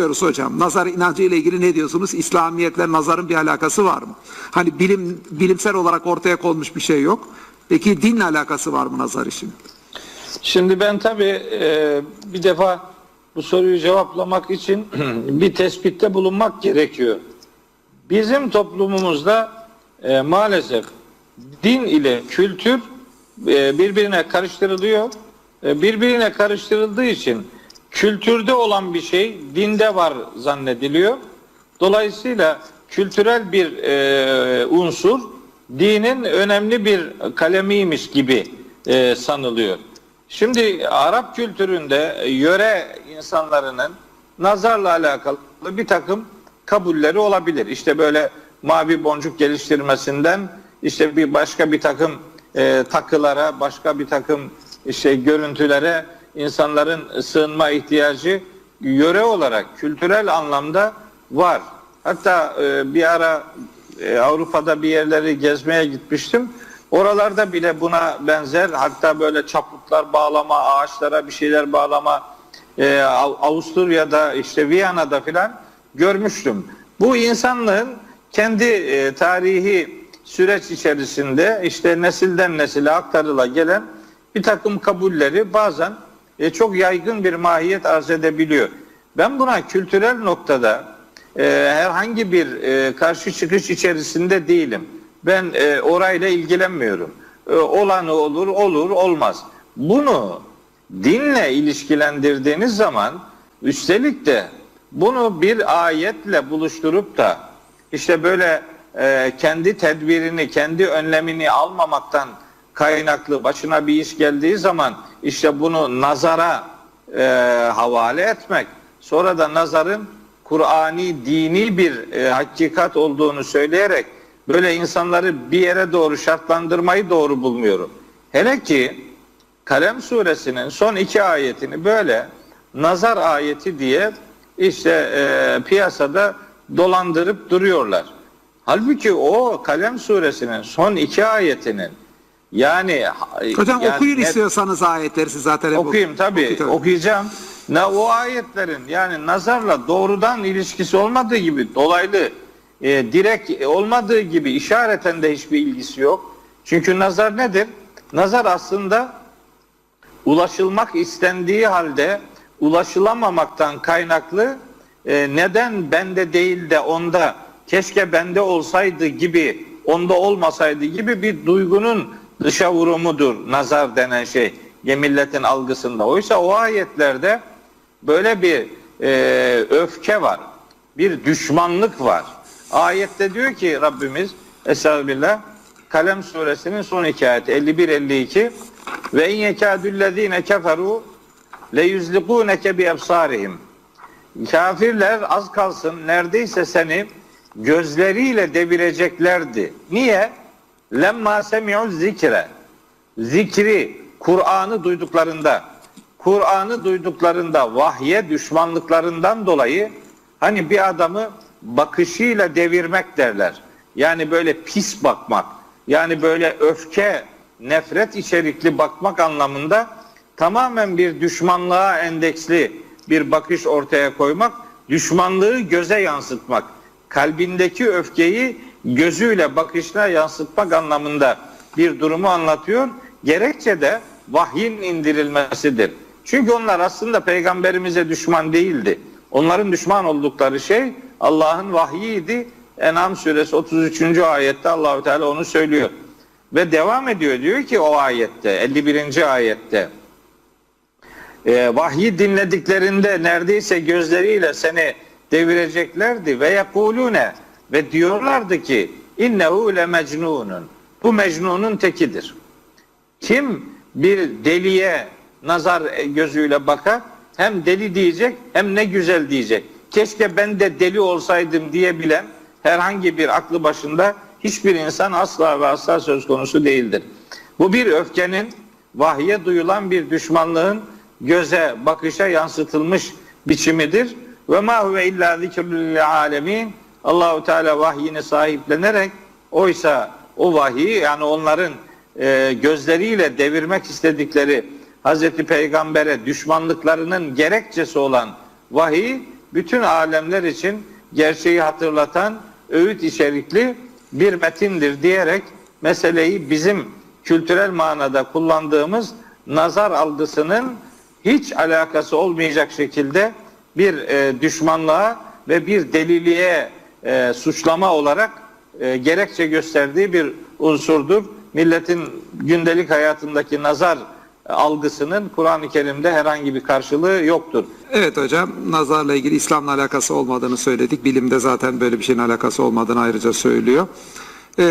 soruyoruz hocam. Nazar inancı ile ilgili ne diyorsunuz? İslamiyetle nazarın bir alakası var mı? Hani bilim bilimsel olarak ortaya konmuş bir şey yok. Peki dinle alakası var mı nazar işin? Şimdi ben tabii e, bir defa bu soruyu cevaplamak için bir tespitte bulunmak gerekiyor. Bizim toplumumuzda e, maalesef din ile kültür e, birbirine karıştırılıyor. E, birbirine karıştırıldığı için kültürde olan bir şey dinde var zannediliyor. Dolayısıyla kültürel bir e, unsur dinin önemli bir kalemiymiş gibi e, sanılıyor. Şimdi Arap kültüründe yöre insanlarının nazarla alakalı bir takım kabulleri olabilir. İşte böyle mavi boncuk geliştirmesinden işte bir başka bir takım e, takılara, başka bir takım işte görüntülere insanların sığınma ihtiyacı yöre olarak kültürel anlamda var. Hatta e, bir ara e, Avrupa'da bir yerleri gezmeye gitmiştim. Oralarda bile buna benzer hatta böyle çaputlar bağlama, ağaçlara bir şeyler bağlama e, Avusturya'da işte Viyana'da filan görmüştüm. Bu insanlığın kendi tarihi süreç içerisinde işte nesilden nesile aktarıla gelen bir takım kabulleri bazen e, çok yaygın bir mahiyet arz edebiliyor. Ben buna kültürel noktada e, herhangi bir e, karşı çıkış içerisinde değilim. Ben e, orayla ilgilenmiyorum. E, olanı olur, olur, olmaz. Bunu dinle ilişkilendirdiğiniz zaman üstelik de bunu bir ayetle buluşturup da işte böyle e, kendi tedbirini, kendi önlemini almamaktan kaynaklı başına bir iş geldiği zaman işte bunu nazara e, havale etmek, sonra da nazarın Kur'ani dini bir e, hakikat olduğunu söyleyerek böyle insanları bir yere doğru şartlandırmayı doğru bulmuyorum. Hele ki Kalem suresinin son iki ayetini böyle nazar ayeti diye işte e, piyasada dolandırıp duruyorlar. Halbuki o Kalem suresinin son iki ayetinin yani Hocam yani okuyun net- istiyorsanız ayetleri siz zaten Okuyayım tabii. Tabii. Okuyacağım. Ne o ayetlerin yani nazarla doğrudan ilişkisi olmadığı gibi dolaylı e, direkt olmadığı gibi işareten de hiçbir ilgisi yok. Çünkü nazar nedir? Nazar aslında ulaşılmak istendiği halde ulaşılamamaktan kaynaklı e, neden bende değil de onda keşke bende olsaydı gibi onda olmasaydı gibi bir duygunun dışa vurumudur nazar denen şey milletin algısında. Oysa o ayetlerde böyle bir e, öfke var. Bir düşmanlık var. Ayette diyor ki Rabbimiz Estağfirullah Kalem suresinin son iki ayeti 51-52 ve in yekâdüllezîne keferû le yüzlikûneke bi ebsârihim Kafirler az kalsın neredeyse seni gözleriyle devireceklerdi. Niye? Lemma semi'u zikre. Zikri, Kur'an'ı duyduklarında, Kur'an'ı duyduklarında vahye düşmanlıklarından dolayı hani bir adamı bakışıyla devirmek derler. Yani böyle pis bakmak, yani böyle öfke, nefret içerikli bakmak anlamında tamamen bir düşmanlığa endeksli bir bakış ortaya koymak, düşmanlığı göze yansıtmak, kalbindeki öfkeyi gözüyle bakışına yansıtmak anlamında bir durumu anlatıyor. Gerekçe de vahyin indirilmesidir. Çünkü onlar aslında peygamberimize düşman değildi. Onların düşman oldukları şey Allah'ın vahyiydi. En'am suresi 33. ayette Allahü Teala onu söylüyor. Ve devam ediyor diyor ki o ayette 51. ayette e, vahyi dinlediklerinde neredeyse gözleriyle seni devireceklerdi ve yekulune ve diyorlardı ki innehu le mecnunun bu mecnunun tekidir. Kim bir deliye nazar gözüyle bakar hem deli diyecek hem ne güzel diyecek. Keşke ben de deli olsaydım diyebilen herhangi bir aklı başında hiçbir insan asla ve asla söz konusu değildir. Bu bir öfkenin vahye duyulan bir düşmanlığın göze, bakışa yansıtılmış biçimidir. Ve ma huve illa zikrül alemin. Allahu Teala vahyini sahiplenerek oysa o vahiy yani onların e, gözleriyle devirmek istedikleri Hazreti Peygamber'e düşmanlıklarının gerekçesi olan vahiy bütün alemler için gerçeği hatırlatan öğüt içerikli bir metindir diyerek meseleyi bizim kültürel manada kullandığımız nazar algısının hiç alakası olmayacak şekilde bir e, düşmanlığa ve bir deliliğe e, suçlama olarak e, gerekçe gösterdiği bir unsurdur. Milletin gündelik hayatındaki nazar algısının Kur'an-ı Kerim'de herhangi bir karşılığı yoktur. Evet hocam nazarla ilgili İslam'la alakası olmadığını söyledik. Bilimde zaten böyle bir şeyin alakası olmadığını ayrıca söylüyor. Ee,